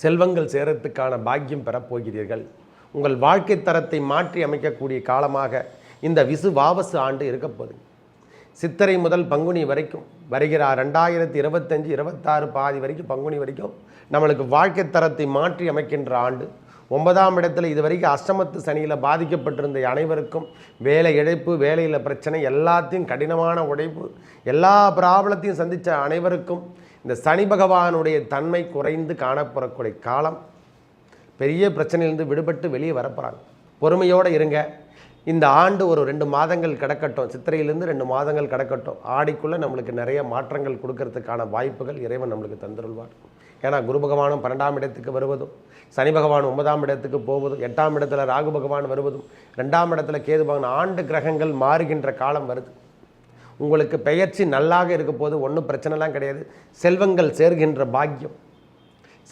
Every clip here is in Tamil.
செல்வங்கள் சேரத்துக்கான பாக்கியம் பெறப்போகிறீர்கள் உங்கள் வாழ்க்கை தரத்தை மாற்றி அமைக்கக்கூடிய காலமாக இந்த விசு வாவசு ஆண்டு இருக்கப்போகுது சித்திரை முதல் பங்குனி வரைக்கும் வருகிற ரெண்டாயிரத்தி இருபத்தஞ்சு இருபத்தாறு பாதி வரைக்கும் பங்குனி வரைக்கும் நம்மளுக்கு வாழ்க்கை தரத்தை மாற்றி அமைக்கின்ற ஆண்டு. ஒன்பதாம் இடத்துல இது வரைக்கும் அஷ்டமத்து சனியில் பாதிக்கப்பட்டிருந்த அனைவருக்கும் வேலை இழைப்பு வேலையில் பிரச்சனை எல்லாத்தையும் கடினமான உழைப்பு எல்லா பிராபலத்தையும் சந்தித்த அனைவருக்கும் இந்த சனி பகவானுடைய தன்மை குறைந்து காணப்படக்கூடிய காலம் பெரிய பிரச்சனையிலிருந்து விடுபட்டு வெளியே வரப்போகிறாங்க பொறுமையோடு இருங்க. இந்த ஆண்டு ஒரு ரெண்டு மாதங்கள் கிடக்கட்டும். சித்திரையிலேருந்து ரெண்டு மாதங்கள் கிடக்கட்டும். ஆடிக்குள்ளே நம்மளுக்கு நிறைய மாற்றங்கள் கொடுக்கறதுக்கான வாய்ப்புகள் இறைவன் நம்மளுக்கு தந்துருள்வார். ஏன்னா குரு பகவானும் பன்னெண்டாம் இடத்துக்கு வருவதும் சனி பகவான் ஒன்பதாம் இடத்துக்கு போவதும் எட்டாம் இடத்துல ராகு பகவான் வருவதும் ரெண்டாம் இடத்துல கேது பகவான் ஆண்டு கிரகங்கள் மாறுகின்ற காலம் வருது. உங்களுக்கு பெயர்ச்சி நல்லாக இருக்க போது ஒன்றும் பிரச்சனைலாம் கிடையாது. செல்வங்கள் சேர்கின்ற பாக்கியம்.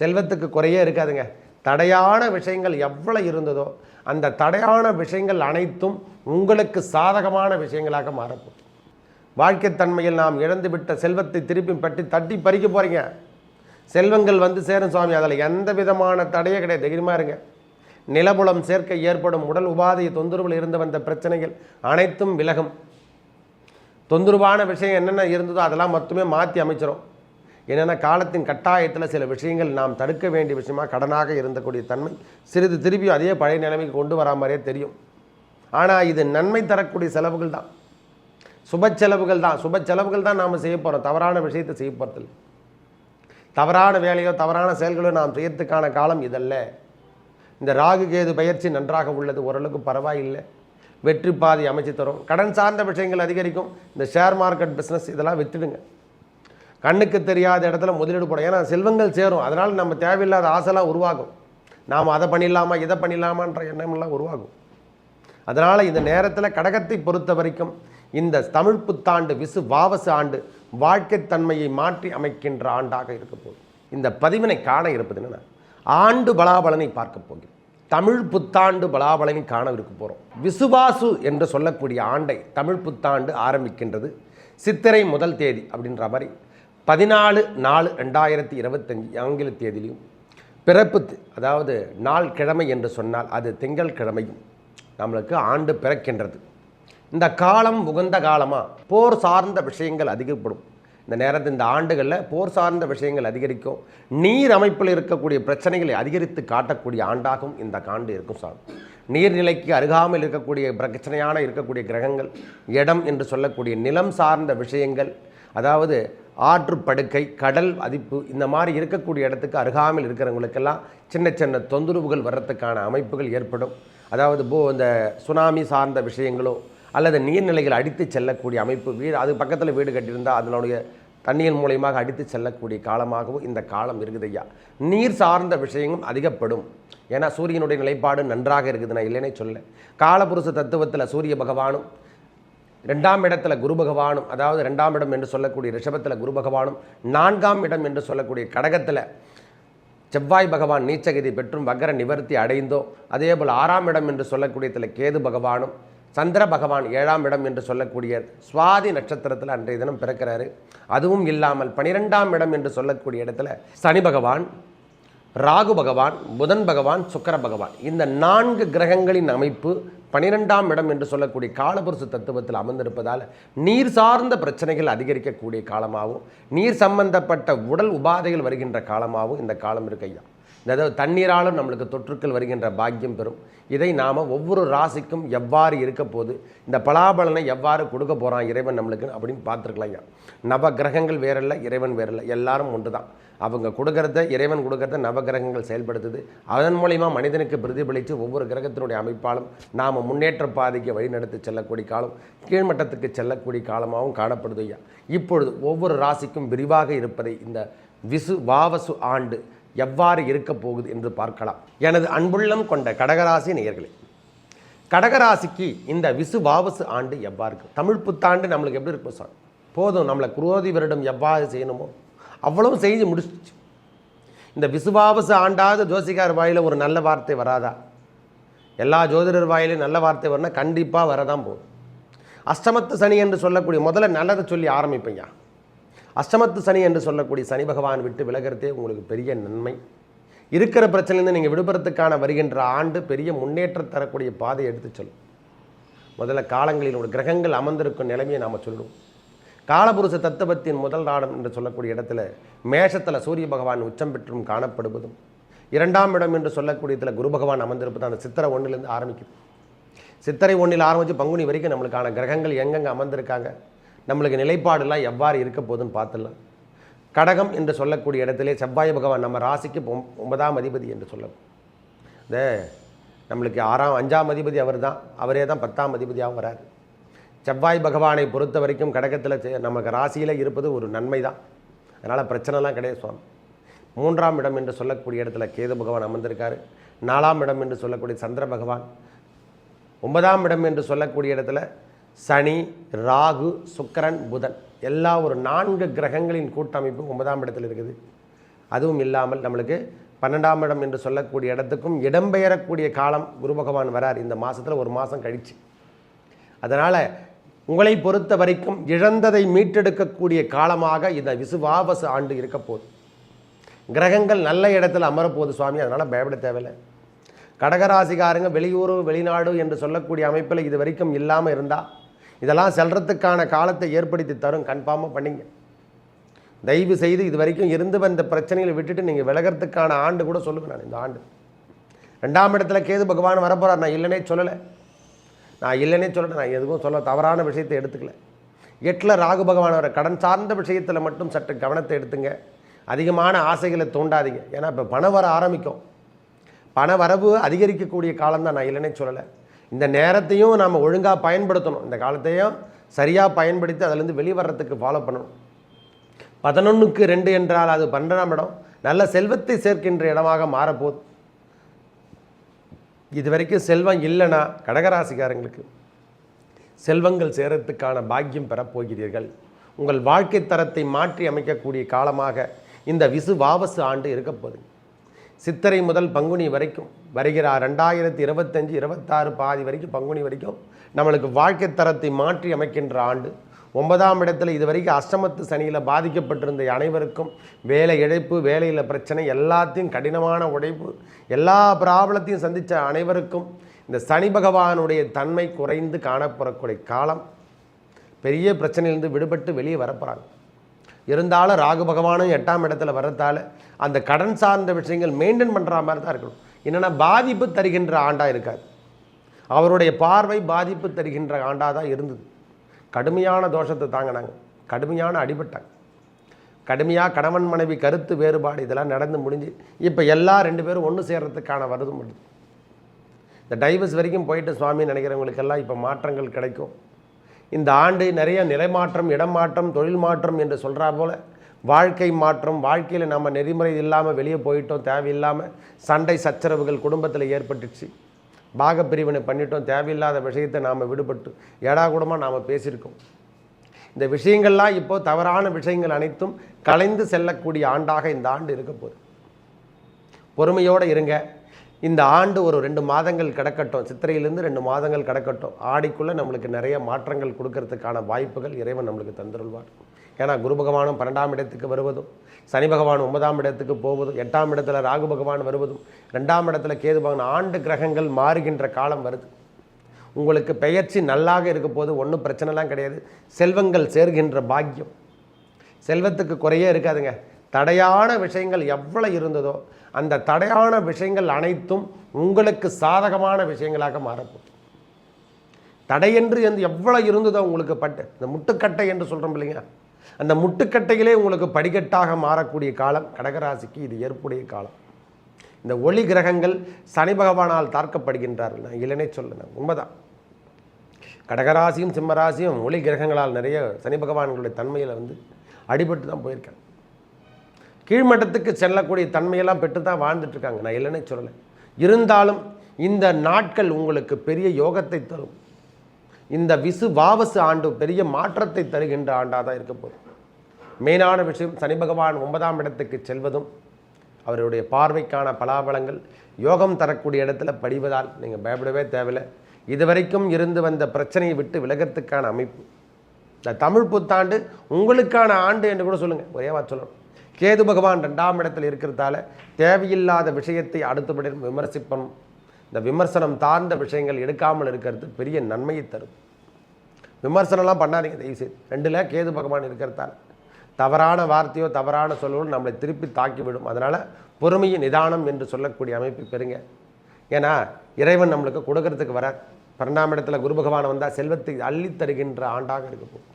செல்வத்துக்கு குறையே இருக்காதுங்க. தடையான விஷயங்கள் எவ்வளோ இருந்ததோ அந்த தடையான விஷயங்கள் அனைத்தும் உங்களுக்கு சாதகமான விஷயங்களாக மாறப்போகுது. வாழ்க்கை தன்மையில் நாம் இழந்துவிட்ட செல்வத்தை திருப்பி பற்றி தட்டி பறிக்க போகிறீங்க செல்வங்கள் வந்து சேரும் சுவாமி அதில் எந்த விதமான தடையே கிடையாது. தைரியமாக இருங்க. நிலபுலம் சேர்க்கை ஏற்படும் உடல் உபாதை தொந்தரவில் இருந்து வந்த பிரச்சனைகள் அனைத்தும் விலகும். தொந்தரவான விஷயம் என்னென்ன இருந்ததோ அதெல்லாம் மொத்தமே மாற்றி அமைச்சிரும். என்னென்ன காலத்தின் கட்டாயத்தில் சில விஷயங்கள் நாம் தடுக்க வேண்டிய விஷயமா கடனாக இருந்தக்கூடிய தன்மை சிறிது திருப்பியும் அதே பழைய நிலைமைக்கு கொண்டு வரா மாதிரியே தெரியும். ஆனால் இது நன்மை தரக்கூடிய செலவுகள் தான். சுப செலவுகள் தான். சுப செலவுகள் தான் நாம் செய்ய போகிறோம் தவறான விஷயத்தை செய்ய போகிறதில்லை தவறான வேலையோ தவறான செயல்களோ நாம் செய்யறதுக்கான காலம் இதல்ல. இந்த ராகு கேது பயிற்சி நன்றாக உள்ளது. ஓரளவுக்கு பரவாயில்லை. வெற்றி பாதி அமைச்சு தரும். கடன் சார்ந்த விஷயங்கள் அதிகரிக்கும். இந்த ஷேர் மார்க்கெட் பிஸ்னஸ் இதெல்லாம் வித்துடுங்க. கண்ணுக்கு தெரியாத இடத்துல முதலீடு போடும் ஏன்னா செல்வங்கள் சேரும். அதனால் நம்ம தேவையில்லாத ஆசைலாம் உருவாகும். நாம் அதை பண்ணிடலாமா இதை பண்ணிடலாமான்ற எண்ணமெல்லாம் உருவாகும். அதனால் இந்த நேரத்தில் கடகத்தை பொறுத்த வரைக்கும் இந்த தமிழ் புத்தாண்டு விசு வாவசு ஆண்டு வாழ்க்கை தன்மையை மாற்றி அமைக்கின்ற ஆண்டாக இருக்க போகுது. இந்த பதிவினை காண இருப்பது என்னன்னா ஆண்டு பலாபலனை பார்க்க போகிறோம். தமிழ் புத்தாண்டு பலாபலனை காணவிருக்க போகிறோம் விசுவாசு என்று சொல்லக்கூடிய ஆண்டை தமிழ் புத்தாண்டு ஆரம்பிக்கின்றது. சித்திரை முதல் தேதி அப்படின்ற மாதிரி பதினாலு நாலு ரெண்டாயிரத்தி இருபத்தஞ்சி ஆங்கில தேதியிலையும் பிறப்பு அதாவது நாள் கிழமை என்று சொன்னால் அது திங்கள் கிழமையும் நம்மளுக்கு ஆண்டு பிறக்கின்றது. இந்த காலம் உகந்த காலமாக போர் சார்ந்த விஷயங்கள் அதிகப்படும். இந்த நேரத்தில் இந்த ஆண்டுகளில் போர் சார்ந்த விஷயங்கள் அதிகரிக்கும். நீர் அமைப்பில் இருக்கக்கூடிய பிரச்சனைகளை அதிகரித்து காட்டக்கூடிய ஆண்டாகும் இந்த காண்டு இருக்கும் சார். நீர்நிலைக்கு அருகாமல் இருக்கக்கூடிய பிரச்சனையான இருக்கக்கூடிய கிரகங்கள் இடம் என்று சொல்லக்கூடிய நிலம் சார்ந்த விஷயங்கள் அதாவது ஆற்று படுக்கை கடல் அதிப்பு இந்த மாதிரி இருக்கக்கூடிய இடத்துக்கு அருகாமல் இருக்கிறவங்களுக்கெல்லாம் சின்ன சின்ன தொந்தரவுகள் வர்றதுக்கான அமைப்புகள் ஏற்படும். அதாவது போ இந்த சுனாமி சார்ந்த விஷயங்களோ அல்லது நீர்நிலைகள் அடித்து செல்லக்கூடிய அமைப்பு வீடு அது பக்கத்தில் வீடு கட்டியிருந்தால் அதனுடைய தண்ணீர் மூலயமாக அடித்து செல்லக்கூடிய காலமாகவும் இந்த காலம் இருக்குது ஐயா. நீர் சார்ந்த விஷயங்களும் அதிகப்படும். ஏன்னா சூரியனுடைய நிலைப்பாடு நன்றாக இருக்குது நான் இல்லைன்னே சொல்ல காலபுருஷ தத்துவத்தில் சூரிய பகவானும் ரெண்டாம் இடத்துல குரு பகவானும் அதாவது ரெண்டாம் இடம் என்று சொல்லக்கூடிய ரிஷபத்தில் குரு பகவானும் நான்காம் இடம் என்று சொல்லக்கூடிய கடகத்தில் செவ்வாய் பகவான் நீச்சகதி பெற்றும் வக்கர நிவர்த்தி அடைந்தோ அதே போல் ஆறாம் இடம் என்று சொல்லக்கூடியத்தில் கேது பகவானும் சந்திர பகவான் ஏழாம் இடம் என்று சொல்லக்கூடிய சுவாதி நட்சத்திரத்தில் அன்றைய தினம் பிறக்கிறாரு. அதுவும் இல்லாமல் பனிரெண்டாம் இடம் என்று சொல்லக்கூடிய இடத்துல சனி பகவான் ராகு பகவான் புதன் பகவான் சுக்கர பகவான். இந்த நான்கு கிரகங்களின் அமைப்பு பனிரெண்டாம் இடம் என்று சொல்லக்கூடிய காலபுருஷ தத்துவத்தில் அமர்ந்திருப்பதால் நீர் சார்ந்த பிரச்சனைகள் அதிகரிக்கக்கூடிய காலமாகவும் நீர் சம்பந்தப்பட்ட உடல் உபாதைகள் வருகின்ற காலமாகவும் இந்த காலம் இருக்கு ஐயா. அதாவது தண்ணீராலும் நம்மளுக்கு தொற்றுக்கள் வருகின்ற பாக்கியம் பெறும். இதை நாம் ஒவ்வொரு ராசிக்கும் எவ்வாறு இருக்க போது இந்த பலாபலனை எவ்வாறு கொடுக்க போகிறான் இறைவன் நம்மளுக்கு அப்படின்னு பார்த்துருக்கலாம் ஐயா. நவ கிரகங்கள் வேறில்லை இறைவன் வேறில்லை. எல்லாரும் ஒன்று தான் அவங்க கொடுக்கறத இறைவன் கொடுக்கறத நவகிரகங்கள் செயல்படுத்துது. அதன் மூலிமா மனிதனுக்கு பிரதிபலித்து ஒவ்வொரு கிரகத்தினுடைய அமைப்பாலும் நாம் முன்னேற்ற பாதைக்கு வழிநடத்தி செல்லக்கூடிய காலம் கீழ்மட்டத்துக்கு செல்லக்கூடிய காலமாகவும் காணப்படுது ஐயா. இப்பொழுது ஒவ்வொரு ராசிக்கும் விரிவாக இருப்பதை இந்த விசு வாவசு ஆண்டு எவ்வாறு இருக்க போகுது என்று பார்க்கலாம். எனது அன்புள்ளம் கொண்ட கடகராசி நேயர்களே கடகராசிக்கு இந்த விசு வாவசு ஆண்டு எவ்வாறு இருக்கு? தமிழ் புத்தாண்டு நம்மளுக்கு எப்படி இருக்கும் சார்? போதும் நம்மளை குரோதி வருடம் எவ்வாறு செய்யணுமோ? அவ்வளவும் செஞ்சு முடிச்சிச்சு. இந்த விசுவாவசு ஆண்டாவது ஜோசிகார் வாயில் ஒரு நல்ல வார்த்தை வராதா? எல்லா ஜோதிடர் வாயிலையும் நல்ல வார்த்தை வரணும் கண்டிப்பாக வரதான் போகும் அஷ்டமத்து சனி என்று சொல்லக்கூடிய முதல்ல நல்லதை சொல்லி ஆரம்பிப்பையா அஷ்டமத்து சனி என்று சொல்லக்கூடிய சனி பகவான் விட்டு விலகிறதே உங்களுக்கு பெரிய நன்மை. இருக்கிற பிரச்சனையிலேருந்து நீங்கள் விடுபடுறதுக்கான வருகின்ற ஆண்டு பெரிய முன்னேற்றம் தரக்கூடிய பாதை எடுத்து சொல்லும். முதல்ல காலங்களில் ஒரு கிரகங்கள் அமர்ந்திருக்கும் நிலைமையை நாம் சொல்லுவோம். காலபுருஷ தத்துவத்தின் முதல் நாடம் என்று சொல்லக்கூடிய இடத்துல மேஷத்தில் சூரிய பகவான் உச்சம் பெற்றும் காணப்படுவதும் இரண்டாம் இடம் என்று சொல்லக்கூடிய இடத்துல குரு பகவான் அமர்ந்திருப்பது அந்த சித்திரை ஒன்றிலிருந்து ஆரம்பிக்குது. சித்திரை ஒன்றில் ஆரம்பித்து பங்குனி வரைக்கும் நம்மளுக்கான கிரகங்கள் எங்கெங்கே அமர்ந்திருக்காங்க? நம்மளுக்கு நிலைப்பாடுலாம் எவ்வாறு இருக்க போகுதுன்னு பார்த்துடலாம். கடகம் என்று சொல்லக்கூடிய இடத்திலே செவ்வாய் பகவான் நம்ம ராசிக்கு ஒன்பதாம் அதிபதி என்று சொல்ல இந்த நம்மளுக்கு ஆறாம் அஞ்சாம் அதிபதி அவர் தான் அவரே தான் பத்தாம் அதிபதியாகவும் வராரு. செவ்வாய் பகவானை பொறுத்த வரைக்கும் கடகத்தில் நமக்கு ராசியில் இருப்பது ஒரு நன்மை தான் அதனால் பிரச்சனைலாம் கிடையாது சுவாமி. மூன்றாம் இடம் என்று சொல்லக்கூடிய இடத்துல கேது பகவான் அமர்ந்திருக்காரு. நாலாம் இடம் என்று சொல்லக்கூடிய சந்திர பகவான். ஒன்பதாம் இடம் என்று சொல்லக்கூடிய இடத்துல சனி ராகு சுக்கரன் புதன். எல்லா ஒரு நான்கு கிரகங்களின் கூட்டமைப்பு ஒன்பதாம் இடத்தில் இருக்குது. அதுவும் இல்லாமல் நம்மளுக்கு பன்னெண்டாம் இடம் என்று சொல்லக்கூடிய இடத்துக்கும் இடம்பெயரக்கூடிய காலம் குரு பகவான் வரார். இந்த மாதத்தில் ஒரு மாதம் கழிச்சு. அதனால் உங்களை பொறுத்த வரைக்கும் இழந்ததை மீட்டெடுக்கக்கூடிய காலமாக இந்த விசுவாவசு ஆண்டு இருக்க போகுது. கிரகங்கள் நல்ல இடத்துல அமரப்போகுது சுவாமி. அதனால் பயப்பட தேவையில்லை. கடகராசிக்காரங்க வெளியூர் வெளிநாடு என்று சொல்லக்கூடிய அமைப்பில் இது வரைக்கும் இல்லாமல் இருந்தால் இதெல்லாம் செல்றதுக்கான காலத்தை ஏற்படுத்தி தரும். கன்ஃபார்மாக பண்ணிங்க. தயவு செய்து இது வரைக்கும் இருந்து வந்த பிரச்சனைகளை விட்டுட்டு நீங்கள் விலகிறதுக்கான ஆண்டு கூட சொல்லுங்கள் நான் இந்த ஆண்டு. ரெண்டாம் இடத்துல கேது பகவான் வரப்போகிறார் நான் இல்லைனே சொல்லலை. நான் இல்லைனே சொல்லலை. நான் எதுவும் சொல்ல தவறான விஷயத்தை எடுத்துக்கல. எட்டில் ராகு பகவான் வர கடன் சார்ந்த விஷயத்தில் மட்டும் சற்று கவனத்தை எடுத்துங்க. அதிகமான ஆசைகளை தூண்டாதீங்க. ஏன்னா இப்போ பணம் வர ஆரம்பிக்கும். பண வரவு அதிகரிக்கக்கூடிய காலம் தான் நான் இல்லைனே சொல்லலை. இந்த நேரத்தையும் நாம் ஒழுங்காக பயன்படுத்தணும். இந்த காலத்தையும் சரியாக பயன்படுத்தி அதிலேருந்து வெளிவரத்துக்கு ஃபாலோ பண்ணணும். பதினொன்றுக்கு ரெண்டு என்றால் அது பன்னெண்டாம் இடம். நல்ல செல்வத்தை சேர்க்கின்ற இடமாக மாறப்போகுது. இது வரைக்கும் செல்வம் இல்லைன்னா கடகராசிக்காரங்களுக்கு செல்வங்கள் சேரத்துக்கான பாக்கியம் பெறப்போகிறீர்கள் உங்கள் வாழ்க்கை தரத்தை மாற்றி அமைக்கக்கூடிய காலமாக இந்த விசு வாவசு ஆண்டு இருக்கப்போகுது. சித்திரை முதல் பங்குனி வரைக்கும் வருகிற ரெண்டாயிரத்தி இருபத்தஞ்சு இருபத்தாறு பாதி வரைக்கும் பங்குனி வரைக்கும் நம்மளுக்கு வாழ்க்கை தரத்தை மாற்றி அமைக்கின்ற ஆண்டு. ஒன்பதாம் இடத்துல இது வரைக்கும் அஷ்டமத்து சனியில் பாதிக்கப்பட்டிருந்த அனைவருக்கும் வேலை இழைப்பு வேலையில் பிரச்சனை எல்லாத்தையும் கடினமான உழைப்பு எல்லா பிராபலத்தையும் சந்தித்த அனைவருக்கும் இந்த சனி பகவானுடைய தன்மை குறைந்து காணப்படக்கூடிய காலம். பெரிய பிரச்சனையிலிருந்து விடுபட்டு வெளியே வரப்போகிறாங்க இருந்தாலும் ராகு பகவானும் எட்டாம் இடத்துல வர்றதால அந்த கடன் சார்ந்த விஷயங்கள் மெயின்டைன் பண்ணுற மாதிரி தான் இருக்கணும். என்னென்னா பாதிப்பு தருகின்ற ஆண்டாக இருக்காது அவருடைய பார்வை பாதிப்பு தருகின்ற ஆண்டாக தான் இருந்தது. கடுமையான தோஷத்தை தாங்கினாங்க. கடுமையான அடிபட்டாங்க. கடுமையாக கணவன் மனைவி கருத்து வேறுபாடு இதெல்லாம் நடந்து முடிஞ்சு இப்போ எல்லா ரெண்டு பேரும் ஒன்று சேர்கிறதுக்கான வருது முடியுது இந்த டைவர்ஸ் வரைக்கும் போயிட்டு சுவாமி நினைக்கிறவங்களுக்கெல்லாம் இப்போ மாற்றங்கள் கிடைக்கும். இந்த ஆண்டு நிறைய நிலைமாற்றம் இடம் மாற்றம் தொழில் மாற்றம் என்று சொல்கிறா போல வாழ்க்கை மாற்றம் வாழ்க்கையில் நம்ம நெறிமுறை இல்லாமல் வெளியே போயிட்டோம் தேவையில்லாமல் சண்டை சச்சரவுகள் குடும்பத்தில் ஏற்பட்டுச்சு. பாகப்பிரிவினை பண்ணிட்டோம் தேவையில்லாத விஷயத்தை நாம் விடுபட்டு ஏடா கூடமாக நாம் பேசியிருக்கோம். இந்த விஷயங்கள்லாம் இப்போ தவறான விஷயங்கள் அனைத்தும் கலைந்து செல்லக்கூடிய ஆண்டாக இந்த ஆண்டு இருக்க போகுது. பொறுமையோடு இருங்க. இந்த ஆண்டு ஒரு ரெண்டு மாதங்கள் கிடக்கட்டும். சித்திரையிலேருந்து ரெண்டு மாதங்கள் கிடக்கட்டும். ஆடிக்குள்ளே நம்மளுக்கு நிறைய மாற்றங்கள் கொடுக்கறதுக்கான வாய்ப்புகள் இறைவன் நம்மளுக்கு தந்துருள்வார். ஏன்னா குரு பகவானும் பன்னெண்டாம் இடத்துக்கு வருவதும் சனி பகவான் ஒன்பதாம் இடத்துக்கு போவதும் எட்டாம் இடத்துல ராகு பகவான் வருவதும் ரெண்டாம் இடத்துல கேது பகவான் ஆண்டு கிரகங்கள் மாறுகின்ற காலம் வருது. உங்களுக்கு பெயர்ச்சி நல்லாக இருக்க போது ஒன்றும் பிரச்சனைலாம் கிடையாது. செல்வங்கள் சேர்கின்ற பாக்கியம். செல்வத்துக்கு குறையே இருக்காதுங்க. தடையான விஷயங்கள் எவ்வளோ இருந்ததோ அந்த தடையான விஷயங்கள் அனைத்தும் உங்களுக்கு சாதகமான விஷயங்களாக மாறப்போகுது. தடையென்று என்று எவ்வளோ இருந்ததோ உங்களுக்கு பட்டு இந்த முட்டுக்கட்டை என்று சொல்கிறோம் இல்லைங்க அந்த முட்டுக்கட்டையிலே உங்களுக்கு படிக்கட்டாக மாறக்கூடிய காலம் கடகராசிக்கு இது ஏற்புடைய காலம். இந்த ஒளி கிரகங்கள் சனி பகவானால் தாக்கப்படுகின்றார்கள் நான் இல்லைனே சொல்லுங்க உண்மைதான். கடகராசியும் சிம்மராசியும் ஒளி கிரகங்களால் நிறைய சனி பகவான்களுடைய தன்மையில் வந்து அடிபட்டு தான் போயிருக்காங்க. கீழ்மட்டத்துக்கு செல்லக்கூடிய தன்மையெல்லாம் பெற்று தான் வாழ்ந்துட்டுருக்காங்க. நான் இல்லைன்னே சொல்லலை. இருந்தாலும் இந்த நாட்கள் உங்களுக்கு பெரிய யோகத்தை தரும். இந்த விசு வாவசு ஆண்டு பெரிய மாற்றத்தை தருகின்ற ஆண்டாக தான் இருக்க போதும் மெயினான விஷயம் சனி பகவான் ஒன்பதாம் இடத்துக்கு செல்வதும் அவருடைய பார்வைக்கான பலாபலங்கள் யோகம் தரக்கூடிய இடத்துல படிவதால் நீங்கள் பயப்படவே தேவையில்லை. இதுவரைக்கும் இருந்து வந்த பிரச்சனையை விட்டு விலகத்துக்கான அமைப்பு. இந்த தமிழ் புத்தாண்டு உங்களுக்கான ஆண்டு என்று கூட சொல்லுங்கள் ஒரே வா சொல்லணும். கேது பகவான் ரெண்டாம் இடத்தில் இருக்கிறதால தேவையில்லாத விஷயத்தை அடுத்தபடியும் விமர்சிப்பனும் இந்த விமர்சனம் தாழ்ந்த விஷயங்கள் எடுக்காமல் இருக்கிறது பெரிய நன்மையை தரும். விமர்சனம்லாம் பண்ணாதீங்க தயவுசெய்து. ரெண்டில் கேது பகவான் இருக்கிறதால. தவறான வார்த்தையோ தவறான சொல்லோ நம்மளை திருப்பி தாக்கிவிடும். அதனால் பொறுமையின் நிதானம் என்று சொல்லக்கூடிய அமைப்பை பெறுங்க. ஏன்னா இறைவன் நம்மளுக்கு கொடுக்கறதுக்கு வர பன்னெண்டாம் இடத்துல குரு பகவான் வந்தால் செல்வத்தை அள்ளித் தருகின்ற ஆண்டாக இருக்கப்போம்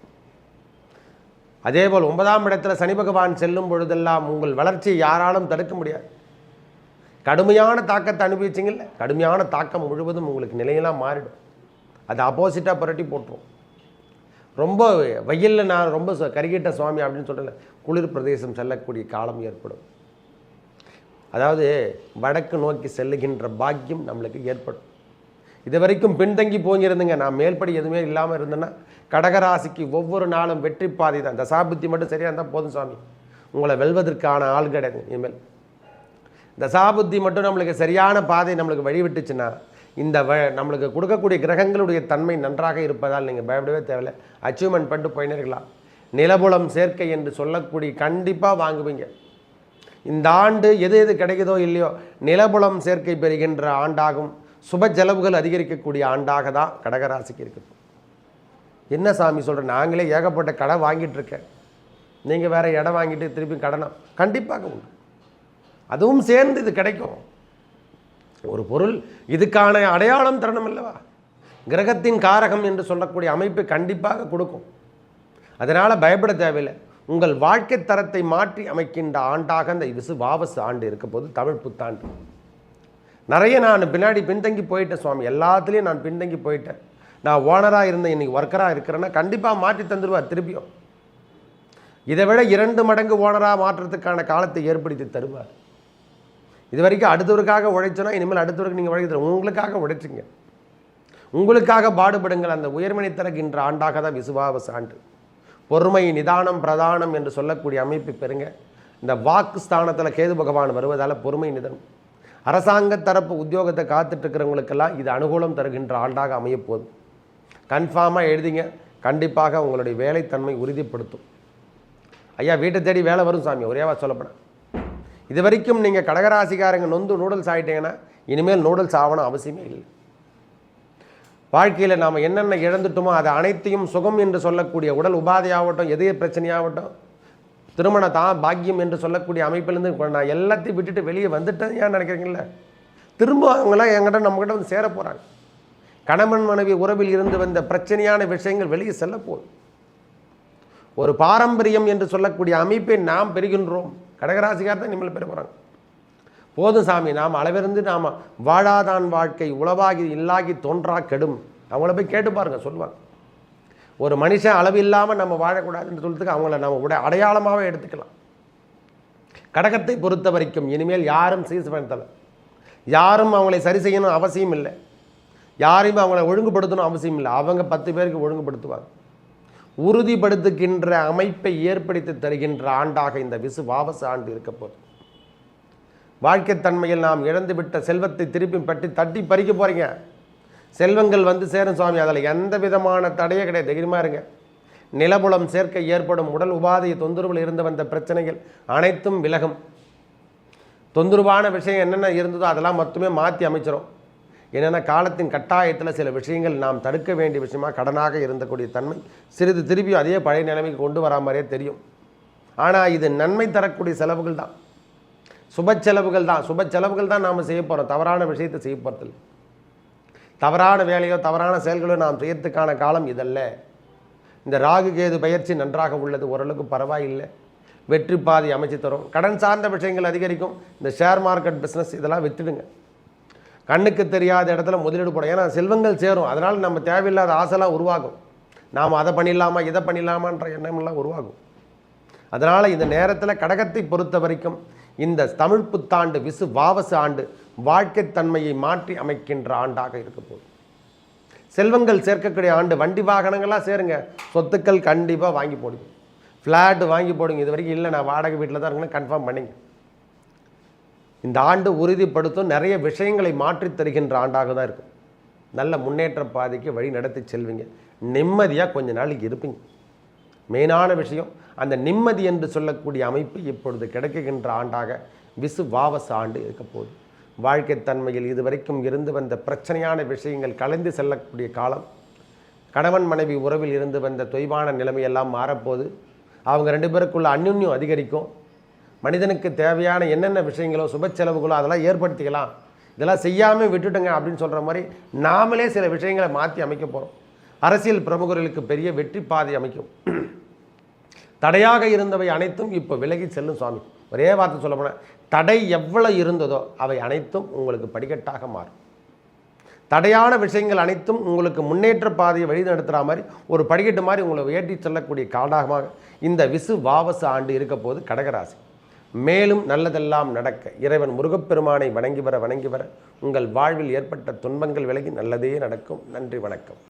அதேபோல் ஒன்பதாம் இடத்துல சனி பகவான் செல்லும் பொழுதெல்லாம் உங்கள் வளர்ச்சியை யாராலும் தடுக்க முடியாது. கடுமையான தாக்கத்தை அனுபவிச்சிங்கல்ல? கடுமையான தாக்கம் முழுவதும் உங்களுக்கு நிலையெல்லாம் மாறிடும். அது ஆப்போசிட்டாக புரட்டி போட்டுரும். ரொம்ப வெயிலில் நான் ரொம்ப கருகிட்ட சுவாமி அப்படின்னு சொல்லலை குளிர் பிரதேசம் செல்லக்கூடிய காலம் ஏற்படும். அதாவது வடக்கு நோக்கி செல்லுகின்ற பாக்கியம் நம்மளுக்கு ஏற்படும். இது வரைக்கும் பின்தங்கி போயிருந்துங்க. நான் மேல்படி எதுவுமே இல்லாமல் இருந்தேன்னா கடகராசிக்கு ஒவ்வொரு நாளும் வெற்றி பாதை தான். தசாபுத்தி மட்டும் சரியாக இருந்தால் போதும் சாமி. உங்களை வெல்வதற்கான ஆள் கிடையாது இனிமேல். தசாபுத்தி மட்டும் நம்மளுக்கு சரியான பாதை நம்மளுக்கு வழிவிட்டுச்சுன்னா இந்த வ நம்மளுக்கு கொடுக்கக்கூடிய கிரகங்களுடைய தன்மை நன்றாக இருப்பதால் நீங்கள் பயப்படவே தேவையில்லை. அச்சீவ்மெண்ட் பண்ணிட்டு போயினே இருக்கலாம். நிலபுலம் சேர்க்கை என்று சொல்லக்கூடிய கண்டிப்பாக வாங்குவீங்க. இந்த ஆண்டு எது எது கிடைக்குதோ இல்லையோ நிலபுலம் சேர்க்கை பெறுகின்ற ஆண்டாகும். சுப செலவுகள் அதிகரிக்கக்கூடிய ஆண்டாக தான் கடகராசிக்கு இருக்குது. என்ன சாமி சொல்கிற நாங்களே ஏகப்பட்ட கடன் வாங்கிட்டு இருக்கேன். நீங்கள் வேற இடம் வாங்கிட்டு திருப்பி கடனம் கண்டிப்பாக உண்டு. அதுவும் சேர்ந்து இது கிடைக்கும். ஒரு பொருள் இதுக்கான அடையாளம் தரணும் அல்லவா? கிரகத்தின் காரகம் என்று சொல்லக்கூடிய அமைப்பு கண்டிப்பாக கொடுக்கும். அதனால் பயப்பட தேவையில்லை. உங்கள் வாழ்க்கை தரத்தை மாற்றி அமைக்கின்ற ஆண்டாக இந்த விசு வாவசு ஆண்டு இருக்க போது தமிழ் புத்தாண்டு. நிறைய நான் பின்னாடி பின்தங்கி போயிட்டேன் சுவாமி. எல்லாத்துலேயும் நான் பின்தங்கி போயிட்டேன். நான் ஓனராக இருந்தேன் இன்றைக்கி ஒர்க்கராக இருக்கிறேன்னா கண்டிப்பாக மாற்றி தந்துடுவார் திருப்பியும். இதை விட இரண்டு மடங்கு ஓனராக மாற்றுறதுக்கான காலத்தை ஏற்படுத்தி தருவார். இது வரைக்கும் அடுத்தவருக்காக உழைச்சோன்னா இனிமேல் அடுத்தவருக்கு நீங்கள் உழைக்கிறது உங்களுக்காக உழைச்சிங்க. உங்களுக்காக பாடுபடுங்கள். அந்த உயர்மனை தருகின்ற ஆண்டாக தான் விசுவாவச ஆண்டு பொறுமை நிதானம் பிரதானம் என்று சொல்லக்கூடிய அமைப்பு பெறுங்க. இந்த வாக்கு ஸ்தானத்தில் கேது பகவான் வருவதால் பொறுமை நிதானம் அரசாங்க தரப்பு உத்தியோகத்தை காத்துட்டு இருக்கிறவங்களுக்கெல்லாம் இது அனுகூலம் தருகின்ற ஆண்டாக அமையப்போகுது. கன்ஃபார்மாக எழுதிங்க. கண்டிப்பாக உங்களுடைய வேலைத்தன்மை உறுதிப்படுத்தும். ஐயா வீட்டை தேடி வேலை வரும் சாமி ஒரேவா சொல்லப்படேன் இது வரைக்கும் நீங்கள் கடகராசிக்காரங்க நொந்து நூடுல்ஸ் ஆகிட்டீங்கன்னா இனிமேல் நூடுல்ஸ் ஆகணும் அவசியமே இல்லை. வாழ்க்கையில் நாம் என்னென்ன இழந்துட்டோமோ அது அனைத்தையும் சுகம் என்று சொல்லக்கூடிய உடல் உபாதையாகட்டும் எதிர் பிரச்சனையாகட்டும் திருமண தான் பாக்கியம் என்று சொல்லக்கூடிய அமைப்பிலேருந்து நான் எல்லாத்தையும் விட்டுட்டு வெளியே வந்துட்டேன் ஏன் நினைக்கிறீங்கள திரும்ப அவங்களாம் என்கிட்ட நம்மகிட்ட வந்து சேர போகிறாங்க கணவன் மனைவி உறவில் இருந்து வந்த பிரச்சனையான விஷயங்கள் வெளியே செல்ல போகுது. ஒரு பாரம்பரியம் என்று சொல்லக்கூடிய அமைப்பை நாம் பெறுகின்றோம். கடகராசிக்கார் தான் நம்மளை பெற போகிறாங்க போதும் சாமி நாம் அளவிருந்து நாம் வாழாதான் வாழ்க்கை உளவாகி இல்லாகி தோன்றா கெடும். அவங்கள போய் கேட்டு பாருங்கள் சொல்லுவாங்க. ஒரு மனுஷன் அளவு இல்லாமல் நம்ம வாழக்கூடாதுன்னு சொல்கிறதுக்கு அவங்கள நம்ம உடைய அடையாளமாகவே எடுத்துக்கலாம். கடகத்தை பொறுத்த வரைக்கும் இனிமேல் யாரும் சீஸ் பண்ணல. யாரும் அவங்களை சரி செய்யணும் அவசியம் இல்லை. யாரையும் அவங்கள ஒழுங்குபடுத்தணும் அவசியம் இல்லை. அவங்க பத்து பேருக்கு ஒழுங்குபடுத்துவாங்க. உறுதிப்படுத்துகின்ற அமைப்பை ஏற்படுத்தி தருகின்ற ஆண்டாக இந்த விசு ஆண்டு இருக்க போகுது. வாழ்க்கைத் தன்மையில் நாம் இழந்துவிட்ட செல்வத்தை திருப்பி பற்றி தட்டி பறிக்க போகிறீங்க செல்வங்கள் வந்து சேரும் சுவாமி. அதில் எந்த விதமான தடையே கிடையாது. தைரியமா இருங்க. நிலபுலம் சேர்க்கை ஏற்படும். உடல் உபாதை தொந்தரவில் இருந்து வந்த பிரச்சனைகள் அனைத்தும் விலகும். தொந்தரவான விஷயம் என்னென்ன இருந்ததோ அதெல்லாம் மட்டுமே மாற்றி அமைச்சிரும். என்னென்ன காலத்தின் கட்டாயத்தில் சில விஷயங்கள் நாம் தடுக்க வேண்டிய விஷயமா கடனாக இருந்தக்கூடிய தன்மை சிறிது திருப்பியும் அதே பழைய நிலைமைக்கு கொண்டு வரா மாதிரியே தெரியும். ஆனால் இது நன்மை தரக்கூடிய செலவுகள் தான். சுப செலவுகள் தான். சுப செலவுகள் தான் நாம் செய்ய போகிறோம் தவறான விஷயத்தை செய்ய போகிறதில்லை தவறான வேலையோ தவறான செயல்களோ நாம் செய்யறதுக்கான காலம் இதல்ல. இந்த ராகு கேது பயிற்சி நன்றாக உள்ளது ஓரளவுக்கு பரவாயில்லை. வெற்றி பாதி அமைச்சு தரும். கடன் சார்ந்த விஷயங்கள் அதிகரிக்கும். இந்த ஷேர் மார்க்கெட் பிஸ்னஸ் இதெல்லாம் விற்றுடுங்க கண்ணுக்கு தெரியாத இடத்துல முதலீடு போடும் ஏன்னா செல்வங்கள் சேரும். அதனால் நம்ம தேவையில்லாத ஆசைலாம் உருவாகும். நாம் அதை பண்ணிடலாமா இதை பண்ணிடலாமான்ற எண்ணமெல்லாம் உருவாகும். அதனால் இந்த நேரத்தில் கடகத்தை பொறுத்த வரைக்கும் இந்த தமிழ் புத்தாண்டு விசு வாவசு ஆண்டு வாழ்க்கைத் தன்மையை மாற்றி அமைக்கின்ற ஆண்டாக இருக்க போகுது. செல்வங்கள் சேர்க்கக்கூடிய ஆண்டு வண்டி வாகனங்கள்லாம் சேருங்க. சொத்துக்கள் கண்டிப்பாக வாங்கி போடுங்க. ஃப்ளாட்டு வாங்கி போடுங்க. இது வரைக்கும் இல்லை நான் வாடகை வீட்டில் தான் இருக்கேன்னு கன்ஃபார்ம் பண்ணிங்க. இந்த ஆண்டு உறுதிப்படுத்தும் நிறைய விஷயங்களை மாற்றித் தருகின்ற ஆண்டாக தான் இருக்கும். நல்ல முன்னேற்ற பாதைக்கு வழி நடத்தி செல்வீங்க. நிம்மதியாக கொஞ்ச நாளைக்கு இருப்பீங்க. மெயினான விஷயம். அந்த நிம்மதி என்று சொல்லக்கூடிய அமைப்பு இப்பொழுது கிடைக்குகின்ற ஆண்டாக விசு வாவச ஆண்டு இருக்க போகுது. வாழ்க்கை தன்மையில் இதுவரைக்கும் இருந்து வந்த பிரச்சனையான விஷயங்கள் கலைந்து செல்லக்கூடிய காலம். கணவன் மனைவி உறவில் இருந்து வந்த தொய்வான நிலைமையெல்லாம் மாறப்போகுது. அவங்க ரெண்டு பேருக்குள்ள அந்யுன்யம் அதிகரிக்கும். மனிதனுக்கு தேவையான என்னென்ன விஷயங்களோ சுப செலவுகளோ அதெல்லாம் ஏற்படுத்திக்கலாம். இதெல்லாம் செய்யாமல் விட்டுட்டுங்க அப்படின்னு சொல்கிற மாதிரி நாமளே சில விஷயங்களை மாற்றி அமைக்க போகிறோம் அரசியல் பிரமுகர்களுக்கு பெரிய வெற்றி பாதை அமைக்கும். தடையாக இருந்தவை அனைத்தும் இப்போ விலகி செல்லும் சுவாமி. ஒரே வார்த்தை சொல்ல போனால் தடை எவ்வளவு இருந்ததோ அவை அனைத்தும் உங்களுக்கு படிக்கட்டாக மாறும். தடையான விஷயங்கள் அனைத்தும் உங்களுக்கு முன்னேற்ற பாதையை வழிநடத்துகிற மாதிரி ஒரு படிக்கட்டு மாதிரி உங்களை ஏற்றி செல்லக்கூடிய காலமாக இந்த விசு வாவசு ஆண்டு இருக்க போது கடகராசி. மேலும் நல்லதெல்லாம் நடக்க இறைவன் முருகப்பெருமானை வணங்கி வர வணங்கி வர உங்கள் வாழ்வில் ஏற்பட்ட துன்பங்கள் விலகி நல்லதே நடக்கும். நன்றி வணக்கம்.